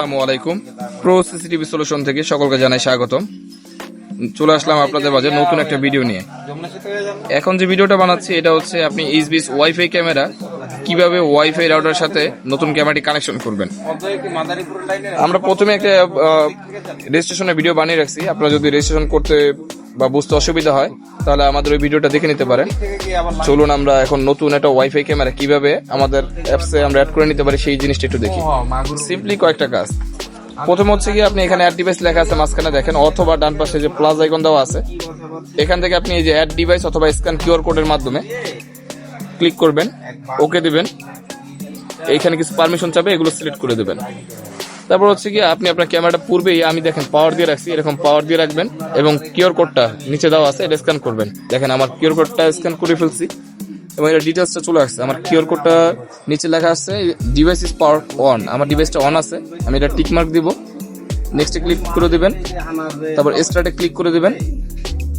আসসালামু আলাইকুম। Pro CCTV solution থেকে সকলকে জানাই স্বাগতম। চলে আসলাম আপনাদের মাঝে নতুন একটা ভিডিও নিয়ে। এখন যে ভিডিওটা বানাচ্ছি, এটা হচ্ছে আপনি এইচবিএস ওয়াইফাই ক্যামেরা কীভাবে ওয়াইফাই রাউটার সাথে নতুন ক্যামেরাটি কানেকশন করবেন। আমরা প্রথমে একটা রেজিস্ট্রেশনের ভিডিও বানিয়ে রাখছি। আপনারা যদি রেজিস্ট্রেশন করতে বা বুঝতে অসুবিধা হয় তাহলে আমাদের ওই ভিডিওটা দেখে নিতে পারেন। চলুন আমরা এখন নতুন একটা ওয়াইফাই ক্যামেরা কীভাবে আমাদের অ্যাপসে আমরা অ্যাড করে নিতে পারি সেই জিনিসটা একটু দেখি। সিম্পলি কয়েকটা কাজ। প্রথম হচ্ছে কি আপনি এখানে অ্যাড ডিভাইস লেখা আছে মাঝখানে দেখেন অথবা ডান পাশে যে প্লাস আইকন দেওয়া আছে এখান থেকে আপনি এই যে অ্যাড ডিভাইস অথবা স্ক্যান কিউআর কোডের মাধ্যমে ক্লিক করবেন ওকে দিবেন। এইখানে কিছু পারমিশন চাবে এগুলো সিলেক্ট করে দেবেন। তারপর হচ্ছে কি আপনি আপনার ক্যামেরাটা পূর্বেই আমি দেখেন পাওয়ার দিয়ে রাখছি, এরকম পাওয়ার দিয়ে রাখবেন এবং কিউআর কোডটা নিচে দেওয়া আছে, এটা স্ক্যান করবেন। দেখেন আমার কিউআর কোডটা স্ক্যান করে ফেলছি এবং এটা ডিটেলসটা চলে আসছে। আমার কিউআর কোডটা নিচে লেখা আছে ডিভাইস ইজ পাওয়ার অন আমার ডিভাইসটা অন আছে, আমি এটা টিক মার্ক দিব। নেক্সটে ক্লিক করে দিবেন, তারপর স্টার্টে ক্লিক করে দিবেন।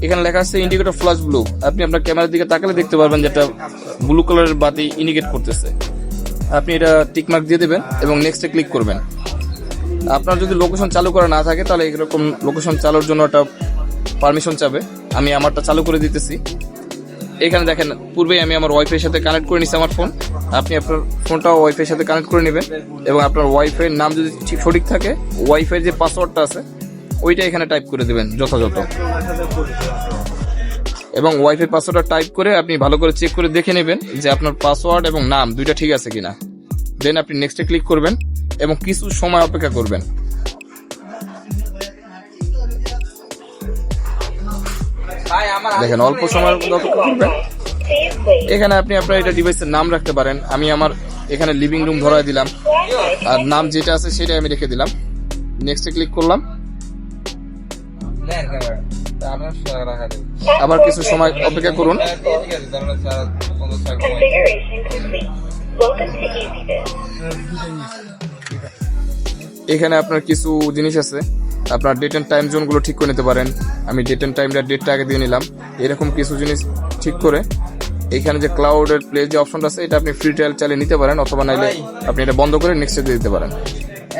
এখানে লেখা আছে ইন্ডিকেটর ফ্লাশ ব্লু আপনি আপনার ক্যামেরার দিকে তাকালে দেখতে পারবেন যেটা ব্লু কালারের বাতি ইন্ডিকেট করতেছে। আপনি এটা টিক মার্ক দিয়ে দেবেন এবং নেক্সটে ক্লিক করবেন। আপনার যদি লোকেশন চালু করা না থাকে, তাহলে এরকম লোকেশন চালুর জন্য একটা পারমিশন চাবে। আমি আমারটা চালু করে দিতেছি। এখানে দেখেন, পূর্বেই আমি আমার ওয়াইফাই সাথে কানেক্ট করে নিছি আমার ফোন আপনি আপনার ফোনটাও ওয়াইফাই সাথে কানেক্ট করে নেবেন এবং আপনার ওয়াইফাই নাম যদি ঠিক সঠিক থাকে ওয়াইফাই যে পাসওয়ার্ডটা আছে, ওইটা এখানে টাইপ করে দেবেন, যথাযথ। এবং ওয়াইফাই পাসওয়ার্ডটা টাইপ করে আপনি ভালো করে চেক করে দেখে নেবেন যে আপনার পাসওয়ার্ড এবং নাম দুইটা ঠিক আছে কিনা। দেন আপনি নেক্সটে ক্লিক করবেন। এবং কিছু সময় অপেক্ষা করবেন। দেখেন অল্প সময়ের মধ্যে অপেক্ষা করবেন। এখানে আপনি আপনার এটা ডিভাইসের নাম রাখতে পারেন। আমি আমার এখানে লিভিং রুম ধরায় দিলাম। আর নাম যেটা আছে সেটাই আমি রেখে দিলাম। নেক্সটে ক্লিক করলাম। আবার কিছু সময় অপেক্ষা করুন। Welcome to EasyBit. এখানে আপনার কিছু জিনিস আছে। আপনার ডেট অ্যান্ড টাইম জোনগুলো ঠিক করে নিতে পারেন। আমি ডেট অ্যান্ড টাইমটা ডেটটা আগে দিয়ে নিলাম। এরকম কিছু জিনিস ঠিক করে এখানে যে ক্লাউডের প্লে যে অপশনটা আছে এটা আপনি ফ্রি ট্রায়াল চালিয়ে নিতে পারেন অথবা নাইলে আপনি এটা বন্ধ করে নেক্সটে দিয়ে দিতে পারেন।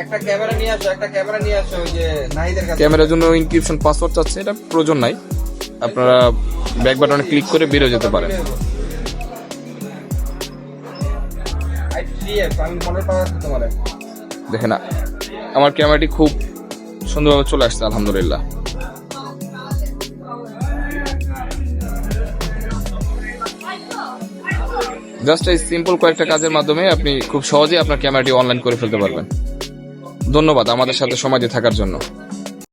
একটা ক্যামেরা নিয়ে আসো একটা ক্যামেরা নিয়ে আসো ওই যে নাহিদের কাছে। ক্যামেরার জন্য ইনক্রিপশন পাসওয়ার্ড চাচ্ছে এটা প্রয়োজন নাই। আপনারা ব্যাক বাটনে ক্লিক করে বেরো যেতে পারেন। দেখেন আমার ক্যামেরাটি খুব সুন্দরভাবে চলে আসছে, আলহামদুলিল্লাহ। জাস্ট এই সিম্পল কয়েকটা কাজের মাধ্যমে আপনি খুব সহজেই আপনার ক্যামেরাটি অনলাইন করে ফেলতে পারবেন। ধন্যবাদ আমাদের সাথে সময় দিয়ে থাকার জন্য।